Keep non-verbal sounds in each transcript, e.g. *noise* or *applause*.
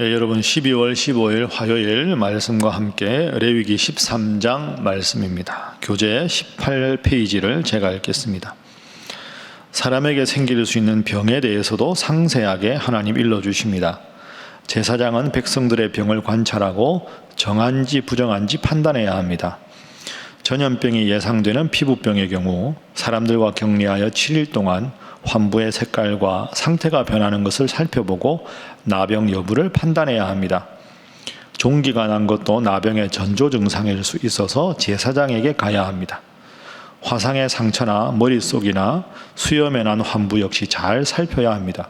네, 여러분 12월 15일 화요일 말씀과 함께 레위기 13장 말씀입니다. 교재 18페이지를 제가 읽겠습니다. 사람에게 생길 수 있는 병에 대해서도 상세하게 하나님 일러 주십니다. 제사장은 백성들의 병을 관찰하고 정한지 부정한지 판단해야 합니다. 전염병이 예상되는 피부병의 경우 사람들과 격리하여 7일 동안 환부의 색깔과 상태가 변하는 것을 살펴보고 나병 여부를 판단해야 합니다. 종기가 난 것도 나병의 전조 증상일 수 있어서 제사장에게 가야 합니다. 화상의 상처나 머릿속이나 수염에 난 환부 역시 잘 살펴야 합니다.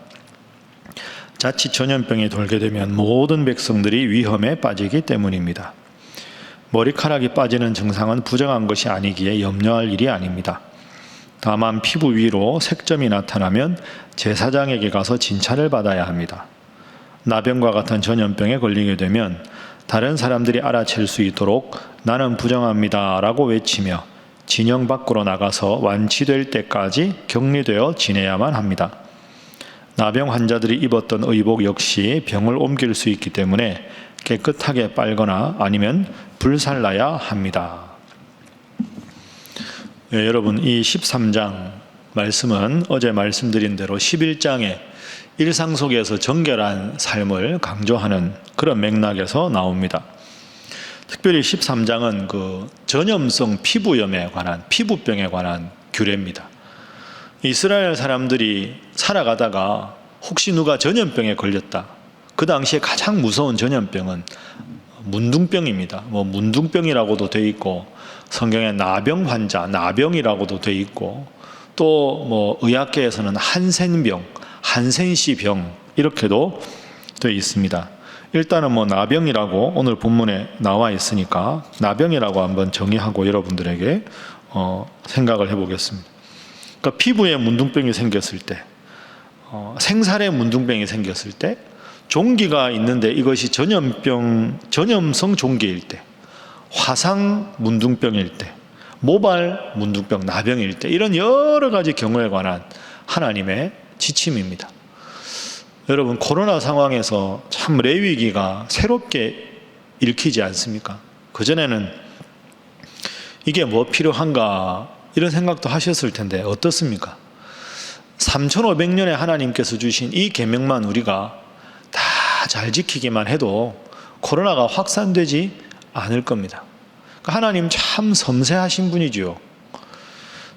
자칫 전염병이 돌게 되면 모든 백성들이 위험에 빠지기 때문입니다. 머리카락이 빠지는 증상은 부정한 것이 아니기에 염려할 일이 아닙니다. 다만 피부 위로 색점이 나타나면 제사장에게 가서 진찰을 받아야 합니다. 나병과 같은 전염병에 걸리게 되면 다른 사람들이 알아챌 수 있도록 나는 부정합니다 라고 외치며 진영 밖으로 나가서 완치될 때까지 격리되어 지내야만 합니다. 나병 환자들이 입었던 의복 역시 병을 옮길 수 있기 때문에 깨끗하게 빨거나 아니면 불살라야 합니다. 예, 여러분 이 13장 말씀은 어제 말씀드린 대로 11장에 일상 속에서 정결한 삶을 강조하는 그런 맥락에서 나옵니다. 특별히 13장은 그 전염성 피부염에 관한 피부병에 관한 규례입니다. 이스라엘 사람들이 살아가다가 혹시 누가 전염병에 걸렸다. 그 당시에 가장 무서운 전염병은 문둥병입니다. 뭐 문둥병이라고도 돼 있고 성경에 나병 환자, 나병이라고도 돼 있고 또 뭐 의학계에서는 한센병, 한센시병 이렇게도 돼 있습니다. 일단은 뭐 나병이라고 오늘 본문에 나와 있으니까 나병이라고 한번 정의하고 여러분들에게 어, 생각을 해보겠습니다. 그러니까 피부에 문둥병이 생겼을 때, 어, 생살에 문둥병이 생겼을 때, 종기가 있는데 이것이 전염병, 전염성 종기일 때, 화상 문둥병일 때, 모발 문둥병, 나병일 때 이런 여러 가지 경우에 관한 하나님의 지침입니다. 여러분 코로나 상황에서 참 레위기가 새롭게 읽히지 않습니까? 그 전에는 이게 뭐 필요한가 이런 생각도 하셨을 텐데 어떻습니까? 3,500년에 하나님께서 주신 이 계명만 우리가 다 잘 지키기만 해도 코로나가 확산되지 않을 겁니다. 그러니까 하나님 참 섬세하신 분이지요.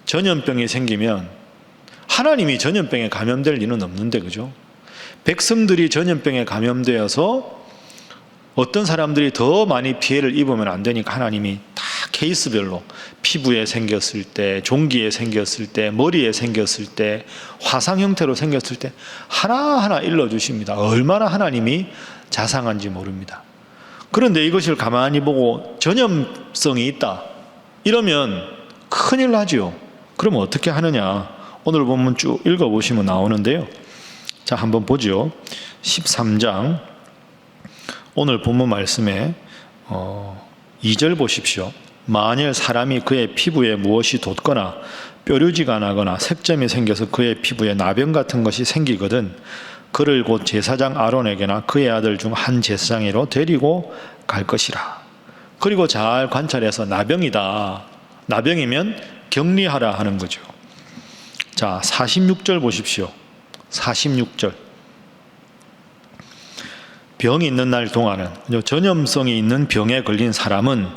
전염병이 생기면 하나님이 전염병에 감염될 리는 없는데 그죠? 백성들이 전염병에 감염되어서 어떤 사람들이 더 많이 피해를 입으면 안 되니까 하나님이 다 케이스별로 피부에 생겼을 때, 종기에 생겼을 때, 머리에 생겼을 때, 화상 형태로 생겼을 때 하나하나 일러 주십니다. 얼마나 하나님이 자상한지 모릅니다. 그런데 이것을 가만히 보고 전염성이 있다. 이러면 큰일 나지요. 그럼 어떻게 하느냐? 오늘 본문 쭉 읽어보시면 나오는데요. 자, 한번 보죠. 13장. 오늘 본문 말씀에 어, 2절 보십시오. 만일 사람이 그의 피부에 무엇이 돋거나 뾰루지가 나거나 색점이 생겨서 그의 피부에 나병 같은 것이 생기거든 그를 곧 제사장 아론에게나 그의 아들 중 한 제사장으로 데리고 갈 것이라. 그리고 잘 관찰해서 나병이다. 나병이면 격리하라 하는 거죠. 자, 46절 보십시오. 46절. 병이 있는 날 동안은 전염성이 있는 병에 걸린 사람은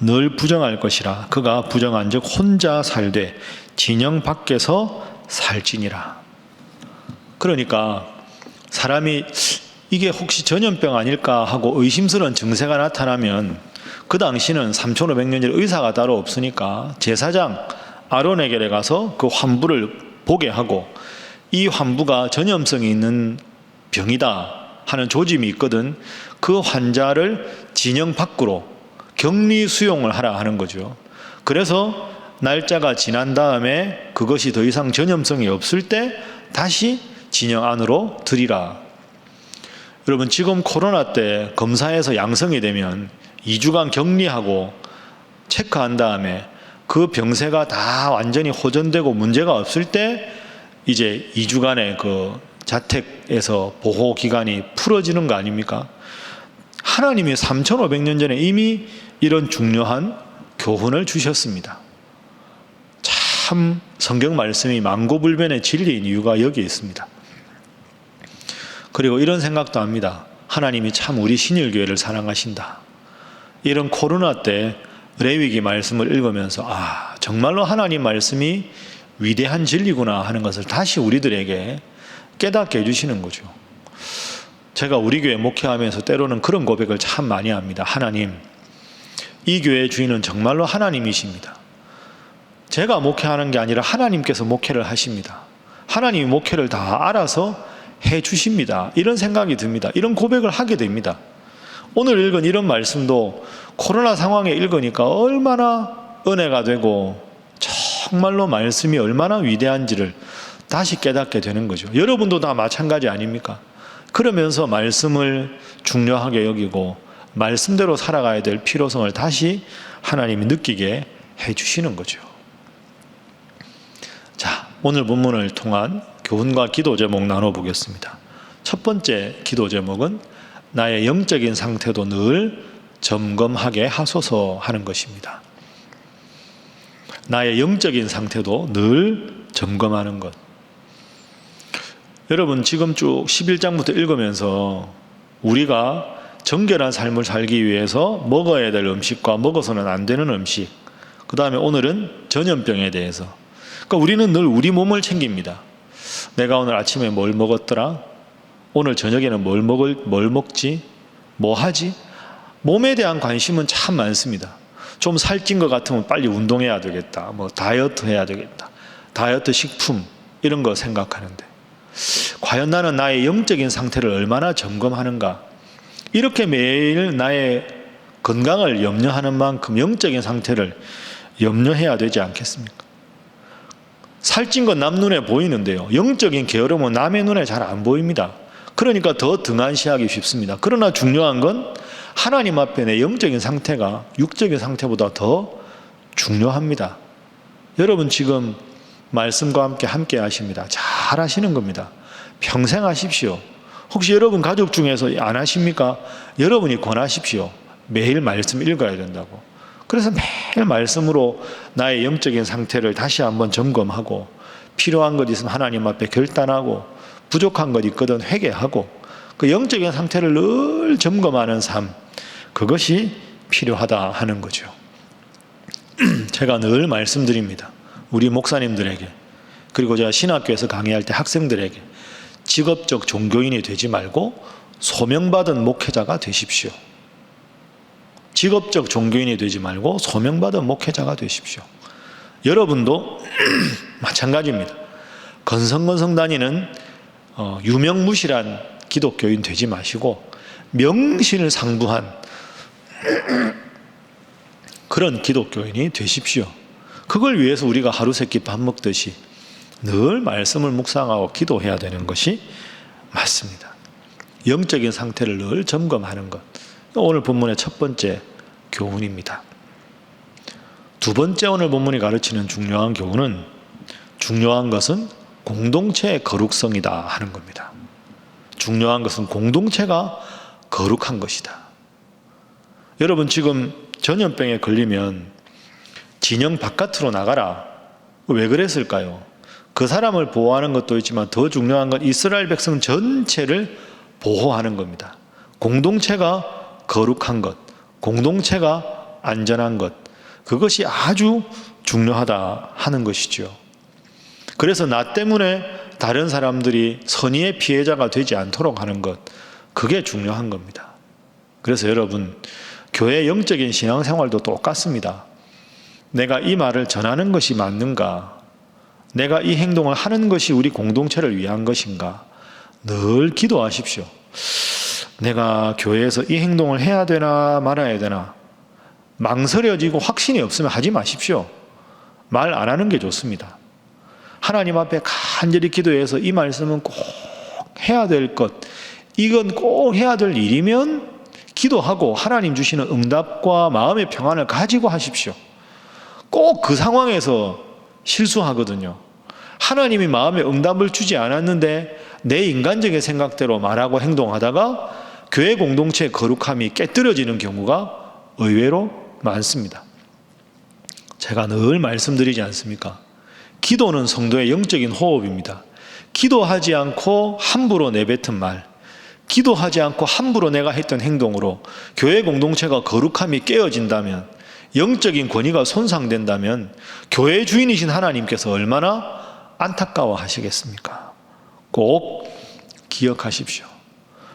늘 부정할 것이라 그가 부정한즉 혼자 살되 진영 밖에서 살지니라. 그러니까 사람이 이게 혹시 전염병 아닐까 하고 의심스러운 증세가 나타나면 그 당시는 3,500년 전 의사가 따로 없으니까 제사장 아론에게 가서 그 환부를 보게 하고 이 환부가 전염성이 있는 병이다 하는 조짐이 있거든 그 환자를 진영 밖으로 격리 수용을 하라 하는 거죠. 그래서 날짜가 지난 다음에 그것이 더 이상 전염성이 없을 때 다시 진영 안으로 들이라. 여러분 지금 코로나 때 검사에서 양성이 되면 2주간 격리하고 체크한 다음에 그 병세가 다 완전히 호전되고 문제가 없을 때 이제 2주간의 그 자택에서 보호 기간이 풀어지는 거 아닙니까? 하나님이 3,500년 전에 이미 이런 중요한 교훈을 주셨습니다. 참 성경 말씀이 망고불변의 진리인 이유가 여기에 있습니다. 그리고 이런 생각도 합니다. 하나님이 참 우리 신일교회를 사랑하신다. 이런 코로나 때 레위기 말씀을 읽으면서 아 정말로 하나님 말씀이 위대한 진리구나 하는 것을 다시 우리들에게 깨닫게 해주시는 거죠. 제가 우리 교회 목회하면서 때로는 그런 고백을 참 많이 합니다. 하나님, 이 교회의 주인은 정말로 하나님이십니다. 제가 목회하는 게 아니라 하나님께서 목회를 하십니다. 하나님이 목회를 다 알아서 해 주십니다. 이런 생각이 듭니다. 이런 고백을 하게 됩니다. 오늘 읽은 이런 말씀도 코로나 상황에 읽으니까 얼마나 은혜가 되고 정말로 말씀이 얼마나 위대한지를 다시 깨닫게 되는 거죠. 여러분도 다 마찬가지 아닙니까? 그러면서 말씀을 중요하게 여기고 말씀대로 살아가야 될 필요성을 다시 하나님이 느끼게 해 주시는 거죠. 자, 오늘 본문을 통한 교훈과 기도 제목 나눠 보겠습니다. 첫 번째 기도 제목은 나의 영적인 상태도 늘 점검하게 하소서 하는 것입니다. 나의 영적인 상태도 늘 점검하는 것. 여러분 지금 쭉 11장부터 읽으면서 우리가 정결한 삶을 살기 위해서 먹어야 될 음식과 먹어서는 안 되는 음식. 그 다음에 오늘은 전염병에 대해서. 그러니까 우리는 늘 우리 몸을 챙깁니다. 내가 오늘 아침에 뭘 먹었더라? 오늘 저녁에는 뭘 먹을, 뭘 먹지? 뭐 하지? 몸에 대한 관심은 참 많습니다. 좀 살찐 것 같으면 빨리 운동해야 되겠다. 뭐 다이어트 해야 되겠다. 다이어트 식품 이런 거 생각하는데 과연 나는 나의 영적인 상태를 얼마나 점검하는가? 이렇게 매일 나의 건강을 염려하는 만큼 영적인 상태를 염려해야 되지 않겠습니까? 살찐 건 남 눈에 보이는데요. 영적인 게으름은 남의 눈에 잘 안 보입니다. 그러니까 더 등한시하기 쉽습니다. 그러나 중요한 건 하나님 앞에 내 영적인 상태가 육적인 상태보다 더 중요합니다. 여러분 지금 말씀과 함께 함께 하십니다. 잘 하시는 겁니다. 평생 하십시오. 혹시 여러분 가족 중에서 안 하십니까? 여러분이 권하십시오. 매일 말씀 읽어야 된다고. 그래서 매일 말씀으로 나의 영적인 상태를 다시 한번 점검하고 필요한 것 있으면 하나님 앞에 결단하고 부족한 것 있거든 회개하고 그 영적인 상태를 늘 점검하는 삶 그것이 필요하다 하는 거죠. *clears throat* 제가 늘 말씀드립니다. 우리 목사님들에게 그리고 제가 신학교에서 강의할 때 학생들에게 직업적 종교인이 되지 말고 소명받은 목회자가 되십시오. 직업적 종교인이 되지 말고 소명받은 목회자가 되십시오. 여러분도 *clears throat* 마찬가지입니다. 건성건성 다니는 어, 유명무실한 기독교인 되지 마시고 명신을 상부한 *clears throat* 그런 기독교인이 되십시오. 그걸 위해서 우리가 하루 세끼 밥 먹듯이 늘 말씀을 묵상하고 기도해야 되는 것이 맞습니다. 영적인 상태를 늘 점검하는 것. 오늘 본문의 첫 번째 교훈입니다. 두 번째 오늘 본문이 가르치는 중요한 교훈은 중요한 것은 공동체의 거룩성이다 하는 겁니다. 중요한 것은 공동체가 거룩한 것이다. 여러분 지금 전염병에 걸리면 진영 바깥으로 나가라. 왜 그랬을까요? 그 사람을 보호하는 것도 있지만 더 중요한 건 이스라엘 백성 전체를 보호하는 겁니다. 공동체가 거룩한 것, 공동체가 안전한 것, 그것이 아주 중요하다 하는 것이죠. 그래서 나 때문에 다른 사람들이 선의의 피해자가 되지 않도록 하는 것, 그게 중요한 겁니다. 그래서 여러분, 교회 영적인 신앙생활도 똑같습니다. 내가 이 말을 전하는 것이 맞는가? 내가 이 행동을 하는 것이 우리 공동체를 위한 것인가? 늘 기도하십시오. 내가 교회에서 이 행동을 해야 되나 말아야 되나? 망설여지고 확신이 없으면 하지 마십시오. 말 안 하는 게 좋습니다. 하나님 앞에 간절히 기도해서 이 말씀은 꼭 해야 될 것, 이건 꼭 해야 될 일이면 기도하고 하나님 주시는 응답과 마음의 평안을 가지고 하십시오. 꼭 그 상황에서 실수하거든요. 하나님이 마음에 응답을 주지 않았는데 내 인간적인 생각대로 말하고 행동하다가 교회 공동체의 거룩함이 깨뜨려지는 경우가 의외로 많습니다. 제가 늘 말씀드리지 않습니까? 기도는 성도의 영적인 호흡입니다. 기도하지 않고 함부로 내뱉은 말, 기도하지 않고 함부로 내가 했던 행동으로 교회 공동체가 거룩함이 깨어진다면, 영적인 권위가 손상된다면, 교회 주인이신 하나님께서 얼마나 안타까워 하시겠습니까? 꼭 기억하십시오.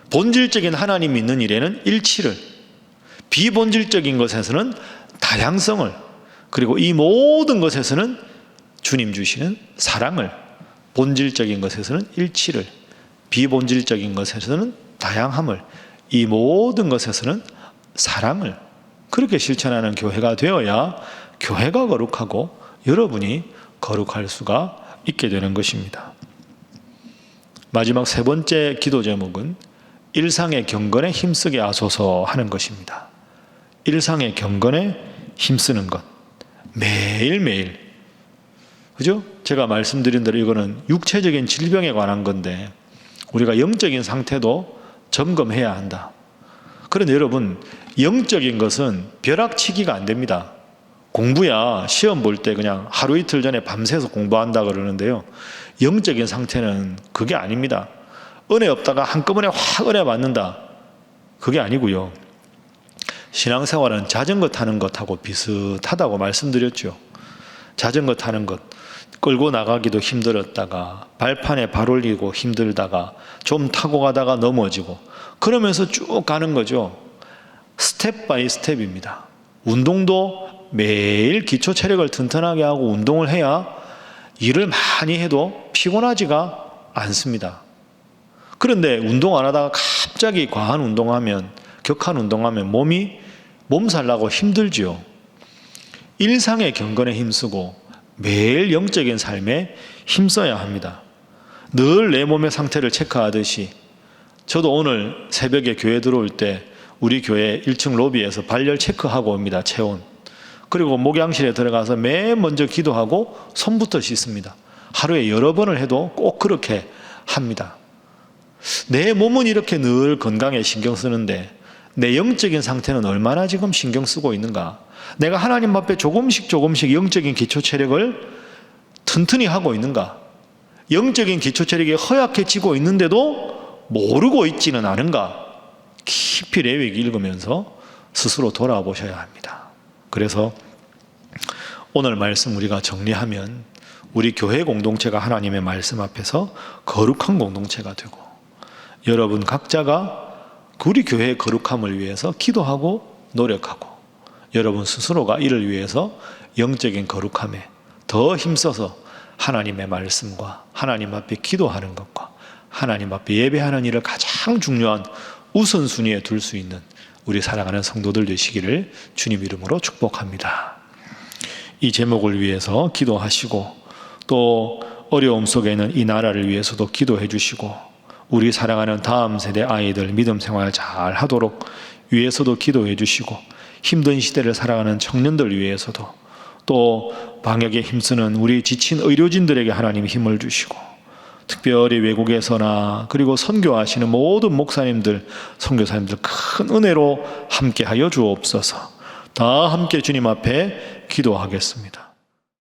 본질적인 하나님 믿는 일에는 일치를, 비본질적인 것에서는 다양성을, 그리고 이 모든 것에서는 주님 주시는 사랑을, 본질적인 것에서는 일치를, 비본질적인 것에서는 다양함을, 이 모든 것에서는 사랑을 그렇게 실천하는 교회가 되어야 교회가 거룩하고 여러분이 거룩할 수가 있게 되는 것입니다. 마지막 세 번째 기도 제목은 일상의 경건에 힘쓰게 하소서 하는 것입니다. 일상의 경건에 힘쓰는 것. 매일매일. 그죠? 제가 말씀드린 대로 이거는 육체적인 질병에 관한 건데 우리가 영적인 상태도 점검해야 한다. 그런데 여러분, 영적인 것은 벼락치기가 안 됩니다. 공부야 시험 볼 때 그냥 하루 이틀 전에 밤새서 공부한다 그러는데요. 영적인 상태는 그게 아닙니다. 은혜 없다가 한꺼번에 확 은혜 받는다. 그게 아니고요. 신앙생활은 자전거 타는 것하고 비슷하다고 말씀드렸죠. 자전거 타는 것 끌고 나가기도 힘들었다가 발판에 발 올리고 힘들다가 좀 타고 가다가 넘어지고 그러면서 쭉 가는 거죠. 스텝 바이 스텝입니다. 운동도 매일 기초 체력을 튼튼하게 하고 운동을 해야 일을 많이 해도 피곤하지가 않습니다. 그런데 운동 안 하다가 갑자기 과한 운동하면 격한 운동하면 몸이 몸살 나고 힘들지요. 일상의 경건에 힘쓰고 매일 영적인 삶에 힘써야 합니다. 늘 내 몸의 상태를 체크하듯이 저도 오늘 새벽에 교회 들어올 때 우리 교회 1층 로비에서 발열 체크하고 옵니다. 체온. 그리고 목양실에 들어가서 맨 먼저 기도하고 손부터 씻습니다. 하루에 여러 번을 해도 꼭 그렇게 합니다. 내 몸은 이렇게 늘 건강에 신경 쓰는데 내 영적인 상태는 얼마나 지금 신경 쓰고 있는가? 내가 하나님 앞에 조금씩 조금씩 영적인 기초 체력을 튼튼히 하고 있는가? 영적인 기초 체력이 허약해지고 있는데도 모르고 있지는 않은가? 깊이 레위기 읽으면서 스스로 돌아보셔야 합니다. 그래서 오늘 말씀 우리가 정리하면 우리 교회 공동체가 하나님의 말씀 앞에서 거룩한 공동체가 되고 여러분 각자가 우리 교회의 거룩함을 위해서 기도하고 노력하고 여러분 스스로가 이를 위해서 영적인 거룩함에 더 힘써서 하나님의 말씀과 하나님 앞에 기도하는 것과 하나님 앞에 예배하는 일을 가장 중요한 우선순위에 둘 수 있는 우리 사랑하는 성도들 되시기를 주님 이름으로 축복합니다. 이 제목을 위해서 기도하시고 또 어려움 속에는 이 나라를 위해서도 기도해 주시고 우리 사랑하는 다음 세대 아이들 믿음 생활 잘 하도록 위해서도 기도해 주시고 힘든 시대를 살아가는 청년들 위해서도 또 방역에 힘쓰는 우리 지친 의료진들에게 하나님 힘을 주시고 특별히 외국에서나 그리고 선교하시는 모든 목사님들, 선교사님들 큰 은혜로 함께하여 주옵소서. 다 함께 주님 앞에 기도하겠습니다.